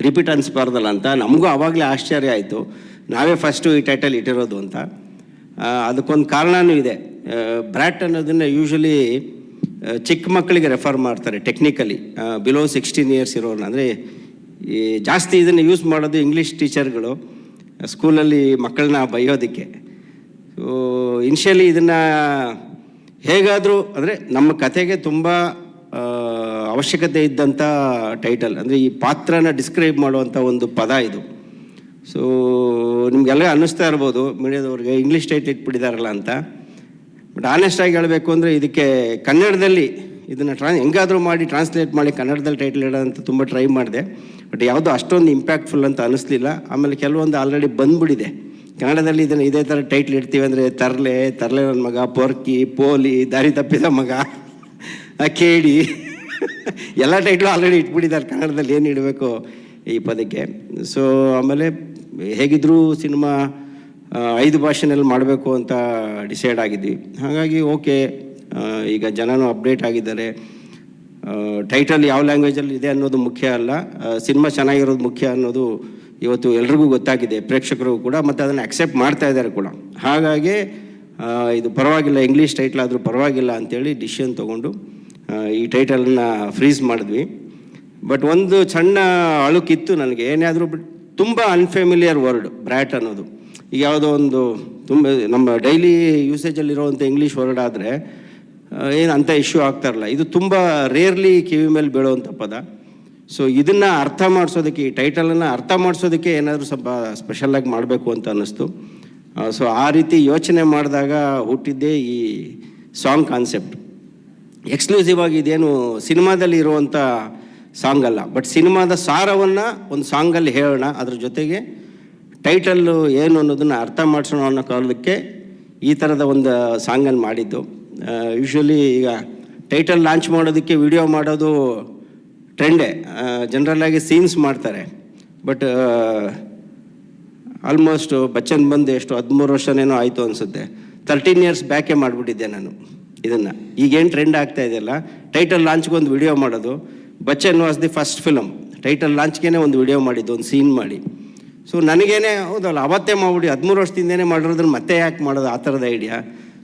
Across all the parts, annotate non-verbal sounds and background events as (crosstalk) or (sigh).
Repeat ಅನಿಸ್ಬಾರ್ದಲ್ಲ ಅಂತ ನಮಗೂ ಆವಾಗಲೇ ಆಶ್ಚರ್ಯ ಆಯಿತು. ನಾವೇ ಫಸ್ಟು ಈ ಟೈಟಲ್ ಇಟ್ಟಿರೋದು ಅಂತ. ಅದಕ್ಕೊಂದು ಕಾರಣವೂ ಇದೆ. ಬ್ರ್ಯಾಟ್ ಅನ್ನೋದನ್ನು ಯೂಶಲಿ ಚಿಕ್ಕ ಮಕ್ಕಳಿಗೆ ರೆಫರ್ ಮಾಡ್ತಾರೆ ಟೆಕ್ನಿಕಲಿ ಬಿಲೋ ಸಿಕ್ಸ್ಟೀನ್ ಇಯರ್ಸ್ ಇರೋರನ್ನ ಅಂದರೆ, ಈ, ಜಾಸ್ತಿ ಇದನ್ನು ಯೂಸ್ ಮಾಡೋದು ಇಂಗ್ಲೀಷ್ ಟೀಚರ್ಗಳು ಸ್ಕೂಲಲ್ಲಿ ಮಕ್ಕಳನ್ನ ಬೈಯೋದಕ್ಕೆ. ಸೊ ಇನಿಷಿಯಲಿ ಇದನ್ನು ಹೇಗಾದರೂ, ಅಂದರೆ ನಮ್ಮ ಕತೆಗೆ ತುಂಬ ಅವಶ್ಯಕತೆ ಇದ್ದಂಥ ಟೈಟಲ್ ಅಂದರೆ ಈ ಪಾತ್ರನ ಡಿಸ್ಕ್ರೈಬ್ ಮಾಡುವಂಥ ಒಂದು ಪದ ಇದು. ಸೊ ನಿಮಗೆಲ್ಲ ಅನ್ನಿಸ್ತಾ ಇರ್ಬೋದು, ಮೀಡಿಯಾದವ್ರಿಗೆ ಇಂಗ್ಲೀಷ್ ಟೈಟ್ ಇಟ್ಬಿಟ್ಟಿದಾರಲ್ಲ ಅಂತ. ಬಟ್ ಆನೆಸ್ಟಾಗಿ ಹೇಳಬೇಕು ಅಂದರೆ ಇದಕ್ಕೆ ಕನ್ನಡದಲ್ಲಿ ಇದನ್ನು ಟ್ರಾನ್ ಹೆಂಗಾದರೂ ಮಾಡಿ ಟ್ರಾನ್ಸ್ಲೇಟ್ ಮಾಡಿ ಕನ್ನಡದಲ್ಲಿ ಟೈಟ್ಲ್ ಇಡೋದಂತ ತುಂಬ ಟ್ರೈ ಮಾಡಿದೆ. ಬಟ್ ಯಾವುದೋ ಅಷ್ಟೊಂದು ಇಂಪ್ಯಾಕ್ಟ್ಫುಲ್ ಅಂತ ಅನ್ನಿಸ್ಲಿಲ್ಲ. ಆಮೇಲೆ ಕೆಲವೊಂದು ಆಲ್ರೆಡಿ ಬಂದ್ಬಿಟ್ಟಿದೆ. ಕನ್ನಡದಲ್ಲಿ ಇದನ್ನು ಇದೇ ಥರ ಟೈಟ್ಲ್ ಇಡ್ತೀವಿ ಅಂದರೆ ತರ್ಲೆ ತರ್ಲೆ ನನ್ನ ಮಗ, ಪೊರ್ಕಿ, ಪೋಲಿ, ದಾರಿ ತಪ್ಪಿದ ಮಗ ಕೇಡಿ. (laughs) ಎಲ್ಲ ಟೈಟ್ಲು ಆಲ್ರೆಡಿ ಇಟ್ಬಿಟ್ಟಿದ್ದಾರೆ. ಕನ್ನಡದಲ್ಲಿ ಏನು ಇಡಬೇಕು ಈ ಪದಕ್ಕೆ. ಸೊ ಆಮೇಲೆ ಹೇಗಿದ್ರೂ ಸಿನಿಮಾ ಐದು ಭಾಷೆನಲ್ಲಿ ಮಾಡಬೇಕು ಅಂತ ಡಿಸೈಡ್ ಆಗಿದ್ವಿ. ಹಾಗಾಗಿ ಓಕೆ ಈಗ ಜನನೂ ಅಪ್ಡೇಟ್ ಆಗಿದ್ದಾರೆ. ಟೈಟಲ್ ಯಾವ ಲ್ಯಾಂಗ್ವೇಜಲ್ಲಿ ಇದೆ ಅನ್ನೋದು ಮುಖ್ಯ ಅಲ್ಲ. ಸಿನಿಮಾ ಚೆನ್ನಾಗಿರೋದು ಮುಖ್ಯ ಅನ್ನೋದು ಇವತ್ತು ಎಲ್ರಿಗೂ ಗೊತ್ತಾಗಿದೆ. ಪ್ರೇಕ್ಷಕರು ಕೂಡ ಮತ್ತು ಅದನ್ನು ಅಕ್ಸೆಪ್ಟ್ ಮಾಡ್ತಾ ಇದ್ದಾರೆ ಕೂಡ. ಹಾಗಾಗಿ ಇದು ಪರವಾಗಿಲ್ಲ ಇಂಗ್ಲೀಷ್ ಟೈಟ್ಲ್ ಆದರೂ ಪರವಾಗಿಲ್ಲ ಅಂತೇಳಿ ಡಿಸಿಷನ್ ತೊಗೊಂಡು ಈ ಟೈಟಲನ್ನು ಫ್ರೀಸ್ ಮಾಡಿದ್ವಿ. ಬಟ್ ಒಂದು ಸಣ್ಣ ಅಳುಕಿತ್ತು ನನಗೆ. ಏನಾದರೂ ತುಂಬ ಅನ್ಫೆಮಿಲಿಯರ್ ವರ್ಡ್ ಬ್ರ್ಯಾಟ್ ಅನ್ನೋದು. ಈಗ ಯಾವುದೋ ಒಂದು ತುಂಬ, ನಮ್ಮ ಡೈಲಿ ಯೂಸೇಜಲ್ಲಿರುವಂಥ ಇಂಗ್ಲೀಷ್ ವರ್ಡ್ ಆದರೆ ಏನು ಅಂಥ ಇಶ್ಯೂ ಆಗ್ತಾ ಇರಲ್ಲ. ಇದು ತುಂಬ ರೇರ್ಲಿ ಕಿವಿ ಮೇಲೆ ಬೀಳುವಂಥ ಪದ. ಸೊ ಇದನ್ನು ಅರ್ಥ ಮಾಡಿಸೋದಕ್ಕೆ, ಈ ಟೈಟಲನ್ನು ಅರ್ಥ ಮಾಡಿಸೋದಕ್ಕೆ ಏನಾದರೂ ಸ್ವಲ್ಪ ಸ್ಪೆಷಲಾಗಿ ಮಾಡಬೇಕು ಅಂತ ಅನ್ನಿಸ್ತು. ಸೊ ಆ ರೀತಿ ಯೋಚನೆ ಮಾಡಿದಾಗ ಹುಟ್ಟಿದ್ದೇ ಈ ಸಾಂಗ್ ಕಾನ್ಸೆಪ್ಟ್ ಎಕ್ಸ್ಕ್ಲೂಸಿವ್ ಆಗಿ ಇದೇನು ಸಿನಿಮಾದಲ್ಲಿ ಇರುವಂಥ ಸಾಂಗ್ ಅಲ್ಲ. ಬಟ್ ಸಿನಿಮಾದ ಸಾರವನ್ನು ಒಂದು ಸಾಂಗಲ್ಲಿ ಹೇಳೋಣ. ಅದ್ರ ಜೊತೆಗೆ ಟೈಟಲ್ಲು ಏನು ಅನ್ನೋದನ್ನು ಅರ್ಥ ಮಾಡಿಸೋಣ ಅನ್ನೋ ಕಾರಣಕ್ಕೆ ಈ ಥರದ ಒಂದು ಸಾಂಗನ್ನು ಮಾಡಿದ್ದು. ಯೂಶ್ವಲಿ ಈಗ ಟೈಟಲ್ ಲಾಂಚ್ ಮಾಡೋದಕ್ಕೆ ವಿಡಿಯೋ ಮಾಡೋದು ಟ್ರೆಂಡೇ ಜನರಲ್ಲಾಗಿ ಸೀನ್ಸ್ ಮಾಡ್ತಾರೆ. ಬಟ್ ಆಲ್ಮೋಸ್ಟ್ ಬಚ್ಚನ್ ಬಂದು ಎಷ್ಟು ಹದಿಮೂರು ವರ್ಷನೇನೋ ಆಯಿತು ಅನಿಸುತ್ತೆ. ತರ್ಟೀನ್ ಇಯರ್ಸ್ ಬ್ಯಾಕೇ ಮಾಡಿಬಿಟ್ಟಿದ್ದೆ ನಾನು. ಇದನ್ನು. ಈಗೇನು ಟ್ರೆಂಡ್ ಆಗ್ತಾ ಇದೆಯಲ್ಲ ಟೈಟಲ್ ಲಾಂಚ್ಗೆ ಒಂದು ವಿಡಿಯೋ ಮಾಡೋದು. Bachchan was the first film title ಲಾಂಚ್ಗೇನೆ ಒಂದು ವಿಡಿಯೋ ಮಾಡಿದ್ದು, ಒಂದು ಸೀನ್ ಮಾಡಿ. ಸೊ ನನಗೇನೆ, ಹೌದಲ್ಲ, ಅವತ್ತೇ ಮಾಡ್ಬಿಡಿ, ಹದಿಮೂರು ವರ್ಷದಿಂದನೇ ಮಾಡಿರೋದನ್ನ ಮತ್ತೆ ಯಾಕೆ ಮಾಡೋದು, ಆ ಥರದ idea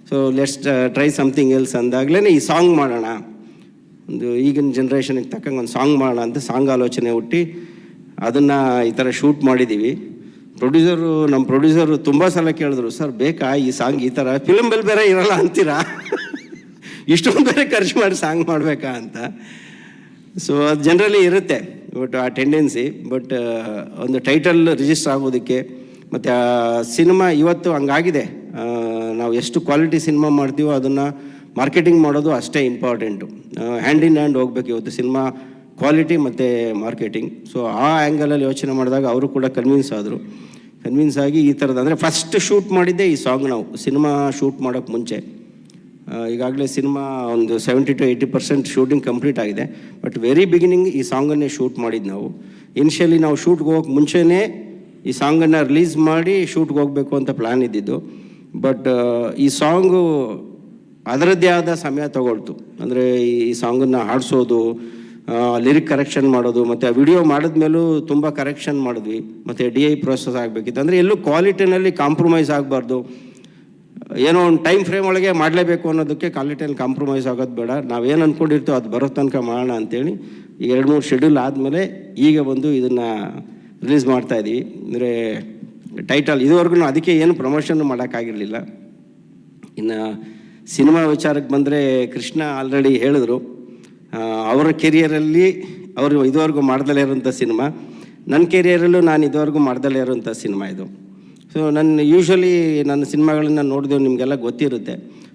so let's try something else ಅಂದಾಗಲೇ ಈ ಸಾಂಗ್ ಮಾಡೋಣ. ಒಂದು ಈಗಿನ ಜನ್ರೇಷನಿಗೆ ತಕ್ಕಂಗೆ ಒಂದು ಸಾಂಗ್ ಮಾಡೋಣ ಅಂತ ಸಾಂಗ್ ಆಲೋಚನೆ ಹುಟ್ಟಿ, ಅದನ್ನು ಈ ಥರ ಶೂಟ್ ಮಾಡಿದ್ದೀವಿ ಪ್ರೊಡ್ಯೂಸರು ನಮ್ಮ ಪ್ರೊಡ್ಯೂಸರು ತುಂಬ ಸಲ ಕೇಳಿದ್ರು, ಸರ್, ಬೇಕಾ ಈ ಸಾಂಗ್ ಈ ಥರ? ಫಿಲಮ್ ಬೇರೆ ಇರಲ್ಲ ಅಂತೀರಾ? ಇಷ್ಟೊಂದು ಬೇರೆ ಖರ್ಚು ಮಾಡಿ ಸಾಂಗ್ ಮಾಡಬೇಕಾ ಅಂತ. ಸೊ ಅದು ಜನರಲಿ ಇರುತ್ತೆ ಬಟ್ ಆ ಟೆಂಡೆನ್ಸಿ ಬಟ್ ಒಂದು ಟೈಟಲ್ ರಿಜಿಸ್ಟರ್ ಆಗೋದಕ್ಕೆ, ಮತ್ತು ಆ ಸಿನಿಮಾ ಇವತ್ತು ಹಂಗಾಗಿದೆ. ನಾವು ಎಷ್ಟು ಕ್ವಾಲಿಟಿ ಸಿನಿಮಾ ಮಾಡ್ತೀವೋ ಅದನ್ನು ಮಾರ್ಕೆಟಿಂಗ್ ಮಾಡೋದು ಅಷ್ಟೇ ಇಂಪಾರ್ಟೆಂಟು ಹ್ಯಾಂಡ್ ಇನ್ ಹ್ಯಾಂಡ್ ಹೋಗ್ಬೇಕು ಇವತ್ತು ಸಿನಿಮಾ ಕ್ವಾಲಿಟಿ ಮತ್ತು ಮಾರ್ಕೆಟಿಂಗ್ ಸೊ ಆ ಆ್ಯಂಗಲಲ್ಲಿ ಯೋಚನೆ ಮಾಡಿದಾಗ ಅವರು ಕೂಡ ಕನ್ವಿನ್ಸ್ ಆದರು. ಕನ್ವಿನ್ಸ್ ಆಗಿ ಈ ಥರದ್ದು ಅಂದರೆ ಫಸ್ಟ್ ಶೂಟ್ ಮಾಡಿದ್ದೆ ಈ ಸಾಂಗ್ ನಾವು. ಸಿನಿಮಾ ಶೂಟ್ ಮಾಡೋಕ್ಕೆ ಮುಂಚೆ. ಈಗಾಗಲೇ ಸಿನಿಮಾ ಒಂದು seventy to eighty percent shooting complete ಆಗಿದೆ. ಬಟ್ ವೆರಿ ಬಿಗಿನಿಂಗ್ ಈ ಸಾಂಗನ್ನೇ ಶೂಟ್ ಮಾಡಿದ್ದು ನಾವು. ಇನಿಷಿಯಲಿ ನಾವು ಶೂಟ್ಗೆ ಹೋಗಕ್ಕೆ ಮುಂಚೆನೇ ಈ ಸಾಂಗನ್ನು ರಿಲೀಸ್ ಮಾಡಿ ಶೂಟ್ಗೆ ಹೋಗಬೇಕು ಅಂತ ಪ್ಲ್ಯಾನ್ ಇದ್ದಿದ್ದು. ಬಟ್ ಈ ಸಾಂಗು ಅದರದ್ದೇ ಆದ ಸಮಯ ತಗೊಳ್ತು. ಅಂದರೆ ಈ ಸಾಂಗನ್ನು ಹಾಡಿಸೋದು ಲಿರಿಕ್ ಕರೆಕ್ಷನ್ ಮಾಡೋದು, ಮತ್ತು ಆ ವಿಡಿಯೋ ಮಾಡಿದ್ಮೇಲೂ ತುಂಬ ಕರೆಕ್ಷನ್ ಮಾಡಿದ್ವಿ. ಮತ್ತು ಡಿ ಐ ಪ್ರೋಸೆಸ್ ಆಗಬೇಕಿತ್ತು. ಅಂದರೆ ಎಲ್ಲೂ ಕ್ವಾಲಿಟಿನಲ್ಲಿ ಕಾಂಪ್ರಮೈಸ್ ಆಗಬಾರ್ದು. ಏನೋ ಒಂದು ಟೈಮ್ ಫ್ರೇಮ್ ಒಳಗೆ ಮಾಡಲೇಬೇಕು ಅನ್ನೋದಕ್ಕೆ ಕ್ವಾಲಿಟಿಯಲ್ಲಿ ಕಾಂಪ್ರಮೈಸ್ ಆಗೋದು ಬೇಡ. ನಾವೇನು ಅಂದ್ಕೊಂಡಿರ್ತೀವೋ ಅದು ಬರೋ ತನಕ ಮಾಡೋಣ ಅಂತೇಳಿ ಈಗ ಎರಡು ಮೂರು ಶೆಡ್ಯೂಲ್ ಆದಮೇಲೆ ಈಗ ಬಂದು ಇದನ್ನು ರಿಲೀಸ್ ಮಾಡ್ತಾ ಇದ್ದೀವಿ ಅಂದರೆ ಟೈಟಲ್ ಇದುವರೆಗೂ ಅದಕ್ಕೆ ಏನು ಪ್ರಮೋಷನ್ ಮಾಡೋಕ್ಕಾಗಿರಲಿಲ್ಲ. ಇನ್ನು ಸಿನಿಮಾ ವಿಚಾರಕ್ಕೆ ಬಂದರೆ ಕೃಷ್ಣ ಆಲ್ರೆಡಿ ಹೇಳಿದ್ರು. ಅವರ ಕೆರಿಯರಲ್ಲಿ ಅವರು ಇದುವರೆಗೂ ಮಾಡ್ದಲೇ ಇರೋಂಥ ಸಿನಿಮಾ. ನನ್ನ ಕೆರಿಯರಲ್ಲೂ ನಾನು ಇದುವರೆಗೂ ಮಾಡ್ದಲೇ ಇರೋಂಥ ಸಿನಿಮಾ ಇದು. ಸೊ ನನ್ನ ಯೂಶ್ವಲಿ ನನ್ನ ಸಿನಿಮಾಗಳನ್ನ ನೋಡಿದೆವು, ನಿಮಗೆಲ್ಲ ಗೊತ್ತಿರುತ್ತೆ.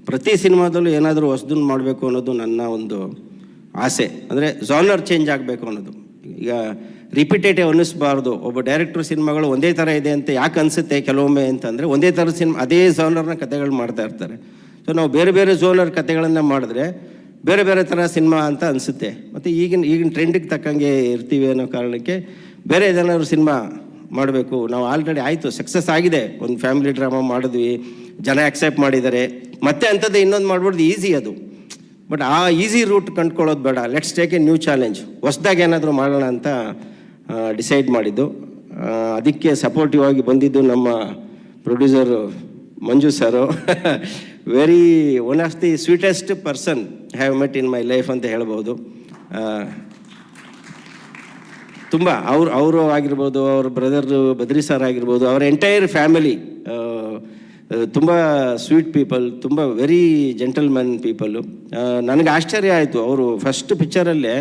ಪ್ರತಿ ಸಿನಿಮಾದಲ್ಲೂ ಏನಾದರೂ ಹೊಸದನ್ನು ಮಾಡಬೇಕು ಅನ್ನೋದು ನನ್ನ ಒಂದು ಆಸೆ. ಅಂದರೆ ಜಾನರ್ ಚೇಂಜ್ ಆಗಬೇಕು ಅನ್ನೋದು. ಈಗ ರಿಪಿಟೇಟಿವ್ ಅನ್ನಿಸ್ಬಾರ್ದು. ಒಬ್ಬ ಡೈರೆಕ್ಟರ್ ಸಿನಿಮಾಗಳು ಒಂದೇ ಥರ ಇದೆ ಅಂತ ಯಾಕೆ ಅನಿಸುತ್ತೆ ಕೆಲವೊಮ್ಮೆ ಅಂತಂದರೆ, ಒಂದೇ ಥರ ಸಿನಿಮಾ, ಅದೇ ಜಾನರ್ನ ಕಥೆಗಳು ಮಾಡ್ತಾ ಇರ್ತಾರೆ. ಸೊ ನಾವು ಬೇರೆ ಬೇರೆ ಝೋನರ್ ಕಥೆಗಳನ್ನು ಮಾಡಿದ್ರೆ ಬೇರೆ ಬೇರೆ ಥರ ಸಿನಿಮಾ ಅಂತ ಅನಿಸುತ್ತೆ. ಮತ್ತು ಈಗಿನ ಈಗಿನ ಟ್ರೆಂಡಿಗೆ ತಕ್ಕಂಗೆ ಇರ್ತೀವಿ ಅನ್ನೋ ಕಾರಣಕ್ಕೆ ಬೇರೆ ಏನಾದ್ರು ಸಿನಿಮಾ ಮಾಡಬೇಕು. ನಾವು ಆಲ್ರೆಡಿ ಆಯಿತು ಸಕ್ಸಸ್ ಆಗಿದೆ. ಒಂದು ಫ್ಯಾಮಿಲಿ ಡ್ರಾಮಾ ಮಾಡಿದ್ವಿ, ಜನ ಆಕ್ಸೆಪ್ಟ್ ಮಾಡಿದ್ದಾರೆ. ಮತ್ತೆ ಅಂಥದ್ದು ಇನ್ನೊಂದು ಮಾಡ್ಬಿಡ್ದು ಈಸಿ ಅದು. ಬಟ್ ಆ ಈಸಿ ರೂಟ್ ಕಂಡ್ಕೊಳ್ಳೋದು ಬೇಡ. Let's take a new challenge ಹೊಸ್ದಾಗಿ ಏನಾದರೂ ಮಾಡೋಣ ಅಂತ ಡಿಸೈಡ್ ಮಾಡಿದ್ದು. ಅದಕ್ಕೆ ಸಪೋರ್ಟಿವ್ ಆಗಿ ಬಂದಿದ್ದು ನಮ್ಮ producer Manju sir very one of the sweetest person have met in my life ಅಂತ ಹೇಳ್ಬೋದು. ತುಂಬ, ಅವ್ರು, ಅವರು ಆಗಿರ್ಬೋದು, ಅವ್ರ ಬ್ರದರ್ ಬದ್ರಿ ಸರ್ ಆಗಿರ್ಬೋದು, ಅವರ ಎಂಟೈರ್ ಫ್ಯಾಮಿಲಿ ತುಂಬ ಸ್ವೀಟ್ ಪೀಪಲ್ ತುಂಬ ವೆರಿ ಜೆಂಟಲ್ಮನ್ ಪೀಪಲ್ಲು ನನಗೆ ಆಶ್ಚರ್ಯ ಆಯಿತು, ಅವರು ಫಸ್ಟ್ ಪಿಕ್ಚರಲ್ಲೇ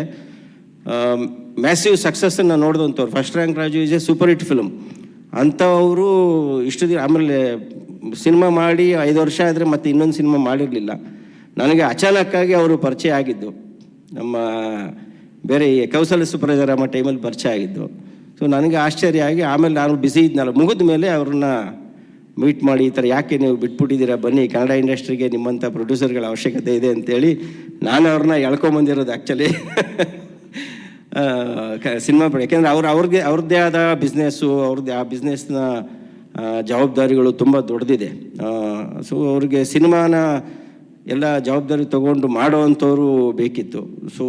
ಮ್ಯಾಸಿವ್ ಸಕ್ಸಸ್ಸನ್ನು ನೋಡಿದಂಥವ್ರು. First rank Raju is a super hit film ಅಂಥವರು ಇಷ್ಟು ದಿನ, ಆಮೇಲೆ ಸಿನಿಮಾ ಮಾಡಿ ಐದು ವರ್ಷ ಆದರೆ ಮತ್ತೆ ಇನ್ನೊಂದು ಸಿನಿಮಾ ಮಾಡಿರಲಿಲ್ಲ. ನನಗೆ ಅಚಾನಕ್ಕಾಗಿ ಅವರು ಪರಿಚಯ ಆಗಿದ್ದು. ನಮ್ಮ ಬೇರೆ ಕೌಸಲ್ಯ ಕೌಶಲ್ಯ ಸುಪ್ರಜಾರಾಮ ಟೈಮಲ್ಲಿ ಪರಿಚಯ ಆಗಿದ್ದು. ಸೊ ನನಗೆ ಆಶ್ಚರ್ಯ ಆಗಿ ಆಮೇಲೆ ನಾನು ಬಿಸಿ ಇದ್ನಲ್ಲ, ಮುಗಿದ ಮೇಲೆ ಅವ್ರನ್ನ ಮೀಟ್ ಮಾಡಿ ಈ ಥರ ಯಾಕೆ ನೀವು ಬಿಟ್ಬಿಟ್ಟಿದ್ದೀರಾ, ಬನ್ನಿ, ಕನ್ನಡ ಇಂಡಸ್ಟ್ರಿಗೆ ನಿಮ್ಮಂಥ ಪ್ರೊಡ್ಯೂಸರ್ಗಳ ಅವಶ್ಯಕತೆ ಇದೆ ಅಂತೇಳಿ ನಾನು ಅವ್ರನ್ನ ಎಳ್ಕೊಂಬಂದಿರೋದು (laughs) ಆ್ಯಕ್ಚುಲಿ ಸಿನಿಮಾ ಯಾಕೆಂದರೆ ಅವ್ರು ಅವ್ರಿಗೆ, ಅವ್ರದ್ದೇ ಆದ ಬಿಸ್ನೆಸ್ಸು ಅವ್ರದ್ದೇ ಆ ಬಿಸ್ನೆಸ್ನ ಜವಾಬ್ದಾರಿಗಳು ತುಂಬ ದೊಡ್ಡದಿದೆ. ಸೊ ಅವ್ರಿಗೆ ಸಿನಿಮಾನ ಎಲ್ಲ ಜವಾಬ್ದಾರಿ ತೊಗೊಂಡು ಮಾಡೋವಂಥವ್ರು ಬೇಕಿತ್ತು. ಸೊ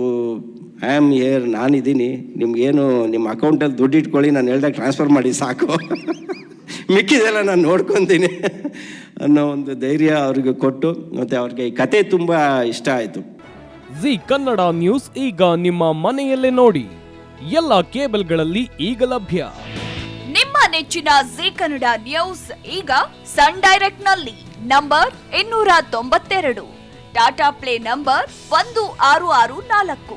ಐ ಆಮ್ ಏರ್ ನಾನಿದ್ದೀನಿ. ನಿಮ್ಗೇನು ನಿಮ್ಮ ಅಕೌಂಟಲ್ಲಿ ದುಡ್ಡು ಇಟ್ಕೊಳ್ಳಿ ನಾನು ಹೇಳ್ದಾಗ ಟ್ರಾನ್ಸ್ಫರ್ ಮಾಡಿ ಸಾಕು. (laughs) ಮಿಕ್ಕಿದೆಲ್ಲ ನಾನು ನೋಡ್ಕೊತೀನಿ (laughs) ಅನ್ನೋ ಒಂದು ಧೈರ್ಯ ಅವ್ರಿಗೆ ಕೊಟ್ಟು ಮತ್ತು ಅವ್ರಿಗೆ ಈ ಕತೆ ತುಂಬ ಇಷ್ಟ ಆಯಿತು. ಜಿ ಕನ್ನಡ ನ್ಯೂಸ್ ಈಗ ನಿಮ್ಮ ಮನೆಯಲ್ಲೇ ನೋಡಿ. ಎಲ್ಲ ಕೇಬಲ್ಗಳಲ್ಲಿ ಈಗ ಲಭ್ಯ. ನಿಮ್ಮ ನೆಚ್ಚಿನ ಜಿ ಕನ್ನಡ ನ್ಯೂಸ್ ಈಗ ಸನ್ ಡೈರೆಕ್ಟ್ನಲ್ಲಿ ನಂಬರ್ ಇನ್ನೂರ ತೊಂಬತ್ತೆರಡು. ಟಾಟಾ ಪ್ಲೇ ನಂಬರ್ ಒಂದು ಆರು ಆರು ನಾಲ್ಕು.